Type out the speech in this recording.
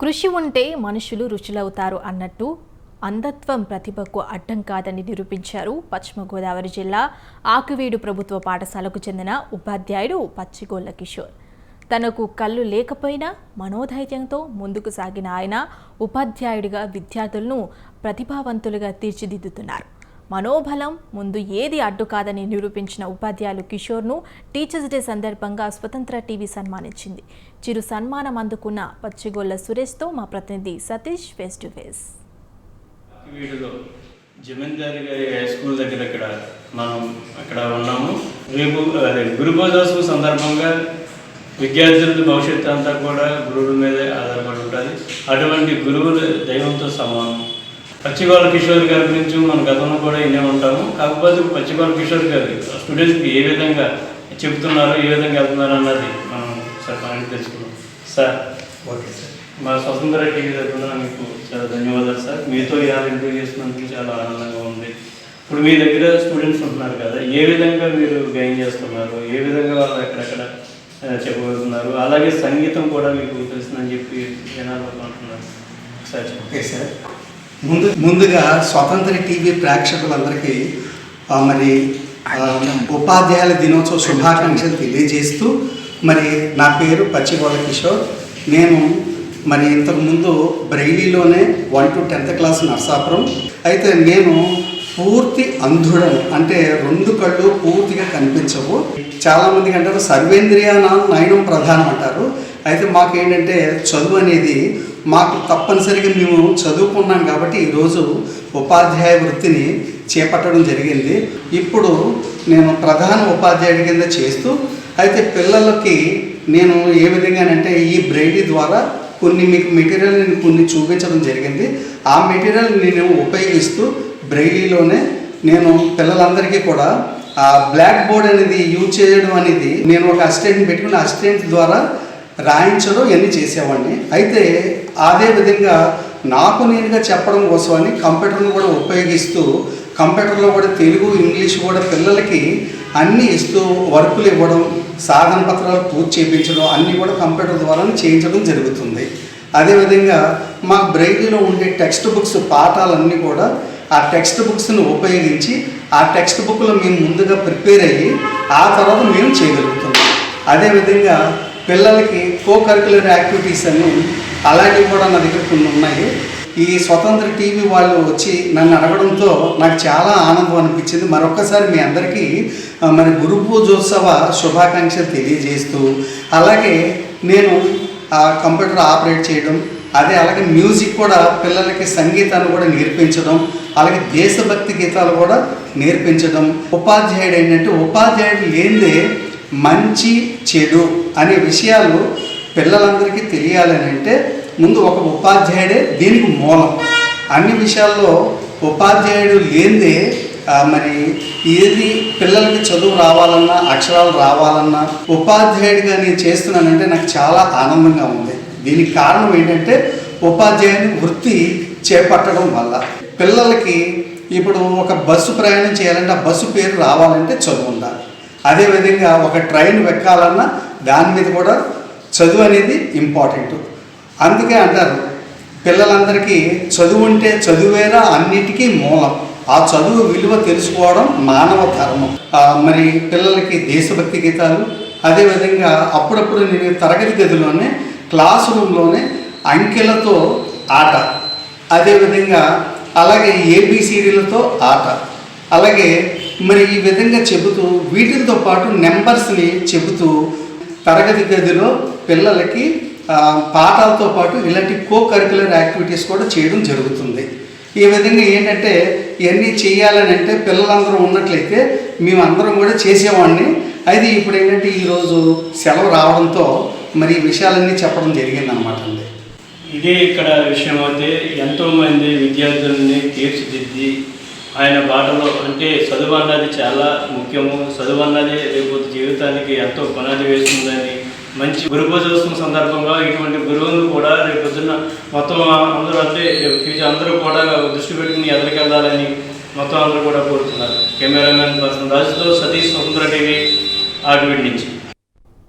కృషి ఉంటే మనుషులు రుచులవుతారు అన్నట్టు అంధత్వం ప్రతిభకు అడ్డం కాదని నిరూపించారు పశ్చిమ గోదావరి జిల్లా ఆకువీడు ప్రభుత్వ పాఠశాలకు చెందిన ఉపాధ్యాయుడు పచ్చిగోళ్ళ కిషోర్. తనకు కళ్ళు లేకపోయినా మనోధైర్యంతో ముందుకు సాగిన ఆయన ఉపాధ్యాయుడిగా విద్యార్థులను ప్రతిభావంతులుగా తీర్చిదిద్దుతున్నారు. మనోబలం ముందు ఏది అడ్డు కాదని నిరూపించిన ఉపాధ్యాయులు కిషోర్ను టీచర్స్ డే సందర్భంగా స్వతంత్ర టీవీ సన్మానించింది. చిరు సన్మానం అందుకున్న పచ్చిగొల్ల సురేష్తో మా ప్రతినిధి సతీష్ ఫేస్ టు ఫేస్ జమీందారి గారి హై స్కూల్ దగ్గర ఇక్కడ మనం అక్కడ ఉన్నాము. రేపు అదే గురు పూజోత్సవం సందర్భంగా విద్యార్థుల భవిష్యత్తు అంతా కూడా గురువుల మీద ఆధారపడి ఉంటుంది. అటువంటి గురువులు దైవంతో సమానం. పచ్చిగోళ కిషోర్ గారి గురించి మన గతంలో కూడా వినే ఉంటాము. కాకపోతే పచ్చిగోళ కిషోర్ గారు స్టూడెంట్స్కి ఏ విధంగా చెప్తున్నారు ఏ విధంగా వెళ్తున్నారు అన్నది మనం సార్ మనకి తెలుసుకున్నాం సార్ ఓకే సార్. మా స్వతంత్ర టీవీ తరఫున మీకు చాలా ధన్యవాదాలు సార్. మీతో ఇలా ఇంటర్వ్యూ చేసినందుకు చాలా ఆనందంగా ఉంది. ఇప్పుడు మీ దగ్గర స్టూడెంట్స్ ఉంటున్నారు కదా ఏ విధంగా మీరు గైన్ చేస్తున్నారు? ఏ విధంగా వాళ్ళు ఎక్కడెక్కడ ఆ, చెప్పగలుగుతున్నారు? అలాగే సంగీతం కూడా మీకు తెలుస్తుందని చెప్పి జనాలు అంటున్నారు చెప్పండి. Okay sir. ముందు ముందుగా స్వతంత్ర టీవీ ప్రేక్షకులందరికీ మరి ఉపాధ్యాయుల దినోత్సవ శుభాకాంక్షలు తెలియజేస్తూ మరి నా పేరు పచ్చిగోళ కిషోర్. నేను మరి ఇంతకుముందు బ్రైలీలోనే one to tenth class Narsapuram. అయితే నేను పూర్తి అంధుడను అంటే రెండు కళ్ళు పూర్తిగా కనిపించవు. చాలామందికి అంటారు సర్వేంద్రియాన నయనం ప్రధానం అంటారు. అయితే మాకు ఏంటంటే చదువు అనేది మాకు తప్పనిసరిగా మేము చదువుకున్నాం కాబట్టి ఈరోజు ఉపాధ్యాయ వృత్తిని చేపట్టడం జరిగింది. ఇప్పుడు నేను ప్రధాన ఉపాధ్యాయుడి కింద చేస్తూ అయితే పిల్లలకి నేను ఏ విధంగానంటే ఈ బ్రైడీ ద్వారా కొన్ని మీకు మెటీరియల్ నేను కొన్ని చూపించడం జరిగింది. ఆ మెటీరియల్ నేను ఉపయోగిస్తూ బ్రైలీలోనే నేను పిల్లలందరికీ కూడా ఆ బ్లాక్ బోర్డ్ అనేది యూజ్ చేయడం అనేది నేను ఒక అసిస్టెంట్ పెట్టుకుని అసిస్టెంట్ ద్వారా రాయించడం ఇవన్నీ చేసేవాడిని. అయితే అదే విధంగా నాకు నేనుగా చెప్పడం కోసమని కంప్యూటర్ను కూడా ఉపయోగిస్తూ కంప్యూటర్లో కూడా తెలుగు ఇంగ్లీష్ కూడా పిల్లలకి అన్నీ ఇస్తూ వర్కులు ఇవ్వడం సాధన పత్రాలు పూర్తి చేయించడం అన్నీ కూడా కంప్యూటర్ ద్వారా చేయించడం జరుగుతుంది. అదేవిధంగా మా బ్రైలీలో ఉండే టెక్స్ట్ బుక్స్ పాఠాలన్నీ కూడా ఆ టెక్స్ట్ బుక్స్ని ఉపయోగించి ఆ టెక్స్ట్ బుక్లో మేము ముందుగా ప్రిపేర్ అయ్యి ఆ తర్వాత మేము చేయగలుగుతున్నాం. అదేవిధంగా పిల్లలకి కో కరికులర్ యాక్టివిటీస్ అని అలాంటివి కూడా నా దగ్గర కొన్ని ఉన్నాయి. ఈ స్వతంత్ర టీవీ వాళ్ళు వచ్చి నన్ను అడగడంతో నాకు చాలా ఆనందం అనిపించింది. మరొకసారి మీ అందరికీ మన గురు పూజోత్సవ శుభాకాంక్షలు తెలియజేస్తూ అలాగే నేను ఆ కంప్యూటర్ ఆపరేట్ చేయడం అదే అలాగే మ్యూజిక్ కూడా పిల్లలకి సంగీతాన్ని కూడా నేర్పించడం అలాగే దేశభక్తి గీతాలు కూడా నేర్పించడం. ఉపాధ్యాయుడు ఏంటంటే ఉపాధ్యాయుడు లేనిదే మంచి చెడు అనే విషయాలు పిల్లలందరికీ తెలియాలని అంటే ముందు ఒక ఉపాధ్యాయుడే దీనికి మూలం. అన్ని విషయాల్లో ఉపాధ్యాయుడు లేనిదే మరి ఏది పిల్లలకి చదువు రావాలన్నా అక్షరాలు రావాలన్నా ఉపాధ్యాయుడిగా నేను చేస్తున్నానంటే నాకు చాలా ఆనందంగా ఉంది. దీనికి కారణం ఏంటంటే ఉపాధ్యాయుని వృత్తి చేపట్టడం వల్ల. పిల్లలకి ఇప్పుడు ఒక బస్సు ప్రయాణం చేయాలంటే ఆ బస్సు పేరు రావాలంటే చదువు ఉండాలి. అదేవిధంగా ఒక ట్రైన్ ఎక్కాలన్నా దాని మీద కూడా చదువు అనేది ఇంపార్టెంట్. అందుకే అంటారు పిల్లలందరికీ చదువు ఉంటే చదువేరా అన్నిటికీ మూలం. ఆ చదువు విలువ తెలుసుకోవడం మానవ ధర్మం. మరి పిల్లలకి దేశభక్తి గీతాలు అదేవిధంగా అప్పుడప్పుడు నేను తరగతి గదిలోనే క్లాస్ రూమ్లోనే అంకెలతో ఆట. అదేవిధంగా అలాగే ఏబిసిడీలతో ఆట. అలాగే మరి ఈ విధంగా చెబుతూ వీటితో పాటు నెంబర్స్ని చెబుతూ తరగతి గదిలో పిల్లలకి పాఠాలతో పాటు ఇలాంటి కో కరికులర్ యాక్టివిటీస్ కూడా చేయడం జరుగుతుంది. ఈ విధంగా ఏంటంటే ఇవన్నీ చేయాలని అంటే పిల్లలందరూ ఉన్నట్లయితే మేమందరం కూడా చేసేవాడిని. అయితే ఇప్పుడు ఏంటంటే ఈరోజు సెలవు రావడంతో మరి ఈ విషయాలన్నీ చెప్పడం జరిగిందనమాట అండి. ఇదే ఇక్కడ విషయం అయితే ఎంతోమంది విద్యార్థుల్ని తీర్చిదిద్ది ఆయన బాటలో అంటే చదువు అన్నది చాలా ముఖ్యము. చదువు అన్నది రేపు జీవితానికి ఎంతో పునాది వేస్తుందని మంచి గురు పూజోత్సవం సందర్భంగా ఇటువంటి గురువులు కూడా రేపు పొద్దున్న మొత్తం అందరూ అంటే ఫ్యూచర్ అందరూ కూడా దృష్టి పెట్టుకుని ఎదరికెళ్ళాలని మొత్తం అందరూ కూడా కోరుతున్నారు. కెమెరామెన్ పర్సన్ రాజుతో సతీష్ స్వతంత్ర టీవీ ఆర్టివేట్ నుంచి.